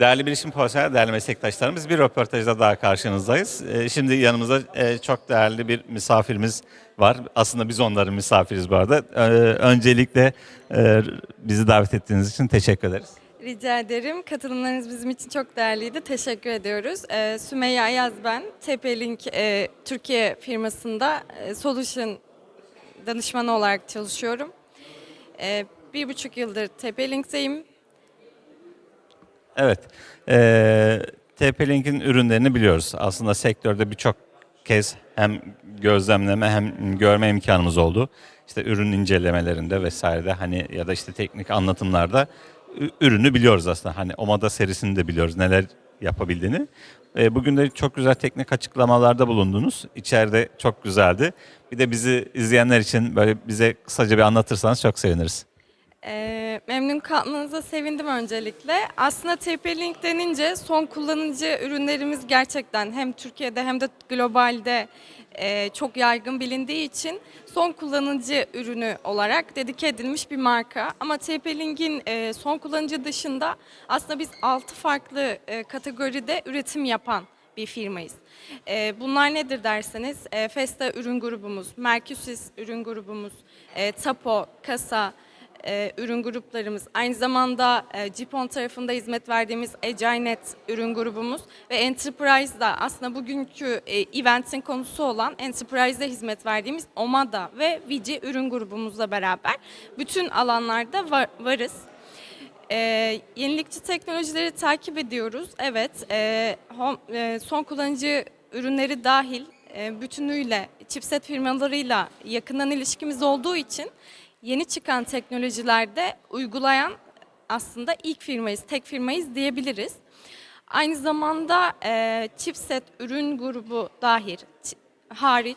Değerli bilişim profesyonel, değerli meslektaşlarımız bir röportajda daha karşınızdayız. Ee, Şimdi yanımızda e, çok değerli bir misafirimiz var. Aslında biz onların misafiriz bu arada. Ee, Öncelikle e, bizi davet ettiğiniz için teşekkür ederiz. Rica ederim. Katılımlarınız bizim için çok değerliydi. Teşekkür ediyoruz. Ee, Sümeyye Ayaz ben. TP-Link e, Türkiye firmasında e, Solution danışmanı olarak çalışıyorum. E, bir buçuk yıldır TP-Link'teyim. Evet, e, TP-Link'in ürünlerini biliyoruz. Aslında sektörde birçok kez hem gözlemleme hem görme imkanımız oldu. İşte ürün incelemelerinde vesairede hani ya da işte teknik anlatımlarda ürünü biliyoruz aslında. Hani Omada serisini de biliyoruz neler yapabildiğini. E, bugün de çok güzel teknik açıklamalarda bulundunuz. İçeride çok güzeldi. Bir de bizi izleyenler için böyle bize kısaca bir anlatırsanız çok seviniriz. E, memnun kalmanıza sevindim öncelikle. Aslında TP-Link denince son kullanıcı ürünlerimiz gerçekten hem Türkiye'de hem de globalde e, çok yaygın bilindiği için son kullanıcı ürünü olarak dedike edilmiş bir marka. Ama TP-Link'in e, son kullanıcı dışında aslında biz 6 farklı e, kategoride üretim yapan bir firmayız. E, bunlar nedir derseniz e, Festa ürün grubumuz, Mercusis ürün grubumuz, e, Tapo, Kasa, e, ürün gruplarımız. Aynı zamanda e, Cipon tarafında hizmet verdiğimiz Aginet ürün grubumuz ve Enterprise'da aslında bugünkü e, eventin konusu olan Enterprise'de hizmet verdiğimiz Omada ve Vici ürün grubumuzla beraber bütün alanlarda var- varız. Ee, yenilikçi teknolojileri takip ediyoruz. Evet, e, hom- e, son kullanıcı ürünleri dahil e, bütünüyle chipset firmalarıyla yakından ilişkimiz olduğu için yeni çıkan teknolojilerde uygulayan aslında ilk firmayız, tek firmayız diyebiliriz. Aynı zamanda e, chipset ürün grubu dahil hariç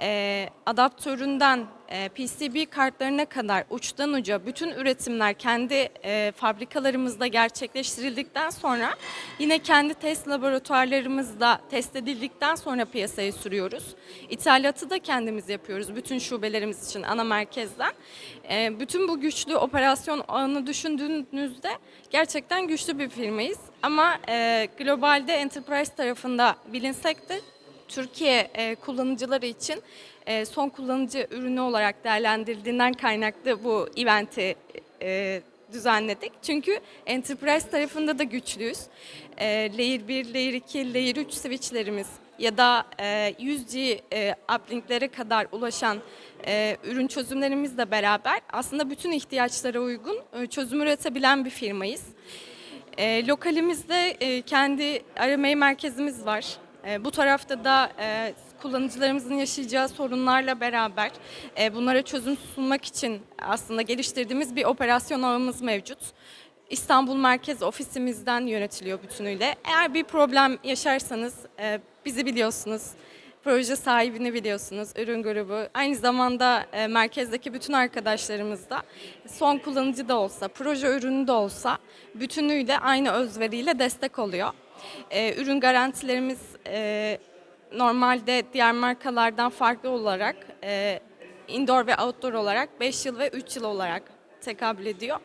e, adaptöründen e, PCB kartlarına kadar uçtan uca bütün üretimler kendi e, fabrikalarımızda gerçekleştirildikten sonra yine kendi test laboratuvarlarımızda test edildikten sonra piyasaya sürüyoruz. İthalatı da kendimiz yapıyoruz bütün şubelerimiz için ana merkezden. E, bütün bu güçlü operasyon ağını düşündüğünüzde gerçekten güçlü bir firmayız. Ama e, globalde enterprise tarafında bilinsek de Türkiye e, kullanıcıları için e, son kullanıcı ürünü olarak değerlendirildiğinden kaynaklı bu eventi e, düzenledik. Çünkü enterprise tarafında da güçlüyüz. E, layer 1, Layer 2, Layer 3 switchlerimiz ya da e, 100G e, uplinklere kadar ulaşan e, ürün çözümlerimizle beraber aslında bütün ihtiyaçlara uygun e, çözüm üretebilen bir firmayız. E, lokalimizde e, kendi arama merkezimiz var. E, bu tarafta da e, kullanıcılarımızın yaşayacağı sorunlarla beraber e, bunlara çözüm sunmak için aslında geliştirdiğimiz bir operasyon ağımız mevcut. İstanbul Merkez Ofisimizden yönetiliyor bütünüyle. Eğer bir problem yaşarsanız e, bizi biliyorsunuz. Proje sahibini biliyorsunuz, ürün grubu. Aynı zamanda e, merkezdeki bütün arkadaşlarımız da son kullanıcı da olsa, proje ürünü de olsa bütünüyle aynı özveriyle destek oluyor. E, ürün garantilerimiz e, normalde diğer markalardan farklı olarak e, indoor ve outdoor olarak 5 yıl ve 3 yıl olarak tekabül ediyor.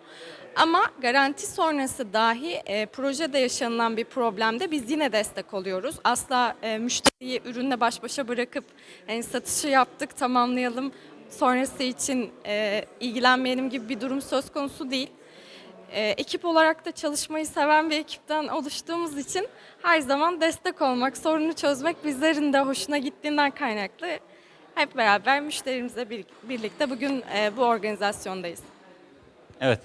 Ama garanti sonrası dahi e, projede yaşanılan bir problemde biz yine destek oluyoruz. Asla e, müşteriyi ürünle baş başa bırakıp hani satışı yaptık tamamlayalım sonrası için e, ilgilenmeyelim gibi bir durum söz konusu değil. E, ekip olarak da çalışmayı seven bir ekipten oluştuğumuz için her zaman destek olmak, sorunu çözmek bizlerin de hoşuna gittiğinden kaynaklı hep beraber müşterimizle bir- birlikte bugün e, bu organizasyondayız. Evet.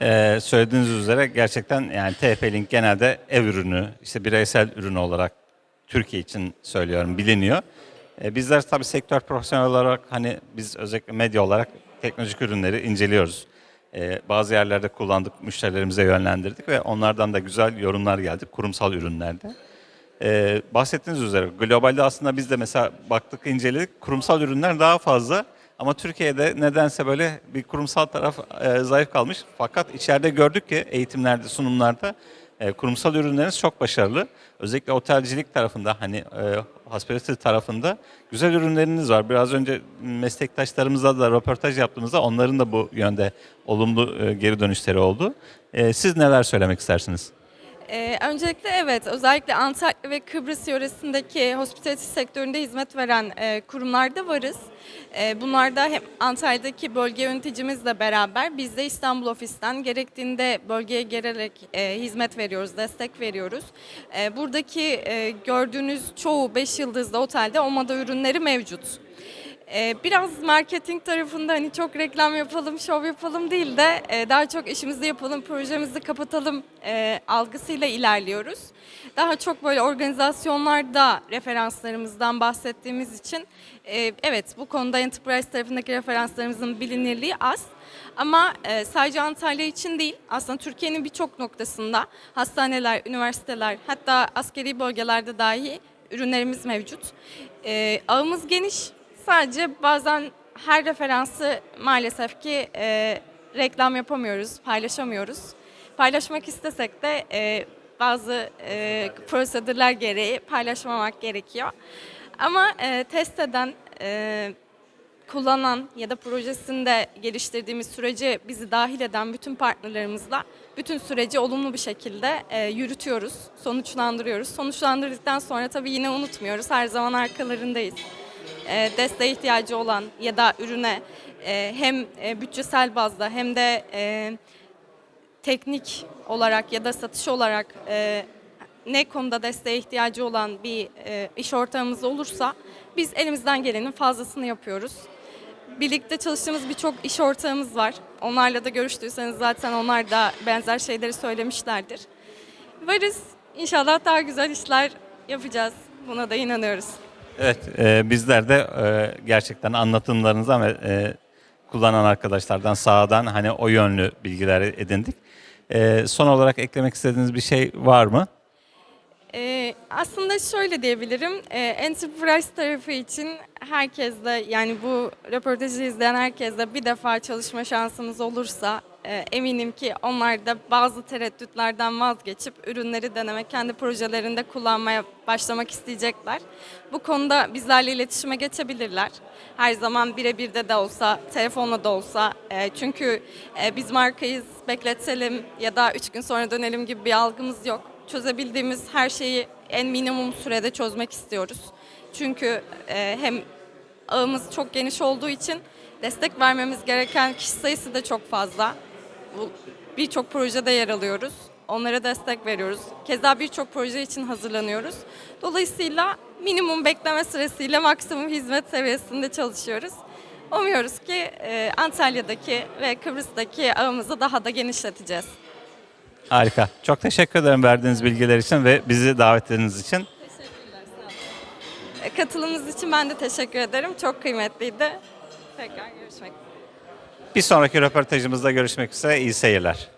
Ee, söylediğiniz üzere gerçekten yani TP-Link genelde ev ürünü, işte bireysel ürünü olarak Türkiye için söylüyorum biliniyor. Ee, bizler tabii sektör profesyonel olarak hani biz özellikle medya olarak teknolojik ürünleri inceliyoruz. Ee, bazı yerlerde kullandık, müşterilerimize yönlendirdik ve onlardan da güzel yorumlar geldi kurumsal ürünlerde. Ee, bahsettiğiniz üzere globalde aslında biz de mesela baktık inceledik kurumsal ürünler daha fazla ama Türkiye'de nedense böyle bir kurumsal taraf e, zayıf kalmış. Fakat içeride gördük ki eğitimlerde sunumlarda e, kurumsal ürünleriniz çok başarılı. Özellikle otelcilik tarafında hani e, hospitality tarafında güzel ürünleriniz var. Biraz önce meslektaşlarımızla da röportaj yaptığımızda onların da bu yönde olumlu e, geri dönüşleri oldu. Siz neler söylemek istersiniz? Ee, öncelikle evet, özellikle Antalya ve Kıbrıs yöresindeki hospitality sektöründe hizmet veren e, kurumlarda varız. E, bunlarda hem Antalya'daki bölge yöneticimizle beraber biz de İstanbul ofisten gerektiğinde bölgeye gelerek e, hizmet veriyoruz, destek veriyoruz. E, buradaki e, gördüğünüz çoğu 5 yıldızlı otelde OMA'da ürünleri mevcut. Ee, biraz marketing tarafında hani çok reklam yapalım, şov yapalım değil de e, daha çok işimizi yapalım, projemizi kapatalım e, algısıyla ilerliyoruz. Daha çok böyle organizasyonlarda referanslarımızdan bahsettiğimiz için e, evet bu konuda enterprise tarafındaki referanslarımızın bilinirliği az. Ama sadece Antalya için değil, aslında Türkiye'nin birçok noktasında hastaneler, üniversiteler, hatta askeri bölgelerde dahi ürünlerimiz mevcut. E, ağımız geniş, Sadece bazen her referansı maalesef ki e, reklam yapamıyoruz, paylaşamıyoruz. Paylaşmak istesek de e, bazı e, prosedürler gereği paylaşmamak gerekiyor. Ama e, test eden, e, kullanan ya da projesinde geliştirdiğimiz sürece bizi dahil eden bütün partnerlerimizle bütün süreci olumlu bir şekilde e, yürütüyoruz, sonuçlandırıyoruz. Sonuçlandırdıktan sonra tabii yine unutmuyoruz, her zaman arkalarındayız e, desteğe ihtiyacı olan ya da ürüne e, hem e, bütçesel bazda hem de e, teknik olarak ya da satış olarak e, ne konuda desteğe ihtiyacı olan bir iş ortağımız olursa biz elimizden gelenin fazlasını yapıyoruz. Birlikte çalıştığımız birçok iş ortağımız var. Onlarla da görüştüyseniz zaten onlar da benzer şeyleri söylemişlerdir. Varız. İnşallah daha güzel işler yapacağız. Buna da inanıyoruz. Evet, e, bizler de e, gerçekten anlatımlarınızdan ve e, kullanan arkadaşlardan sağdan hani o yönlü bilgiler edindik. E, son olarak eklemek istediğiniz bir şey var mı? Ee, aslında şöyle diyebilirim, ee, Enterprise tarafı için herkesle yani bu röportajı izleyen herkesle bir defa çalışma şansımız olursa eminim ki onlar da bazı tereddütlerden vazgeçip ürünleri denemek, kendi projelerinde kullanmaya başlamak isteyecekler. Bu konuda bizlerle iletişime geçebilirler. Her zaman birebir de de olsa, telefonla da olsa. E, çünkü e, biz markayız, bekletelim ya da üç gün sonra dönelim gibi bir algımız yok çözebildiğimiz her şeyi en minimum sürede çözmek istiyoruz. Çünkü e, hem ağımız çok geniş olduğu için destek vermemiz gereken kişi sayısı da çok fazla. Birçok projede yer alıyoruz. Onlara destek veriyoruz. Keza birçok proje için hazırlanıyoruz. Dolayısıyla minimum bekleme süresiyle maksimum hizmet seviyesinde çalışıyoruz. Umuyoruz ki e, Antalya'daki ve Kıbrıs'taki ağımızı daha da genişleteceğiz. Harika. Çok teşekkür ederim verdiğiniz bilgiler için ve bizi davetleriniz için. E, Katılımınız için ben de teşekkür ederim. Çok kıymetliydi. Tekrar görüşmek üzere. Bir sonraki röportajımızda görüşmek üzere. İyi seyirler.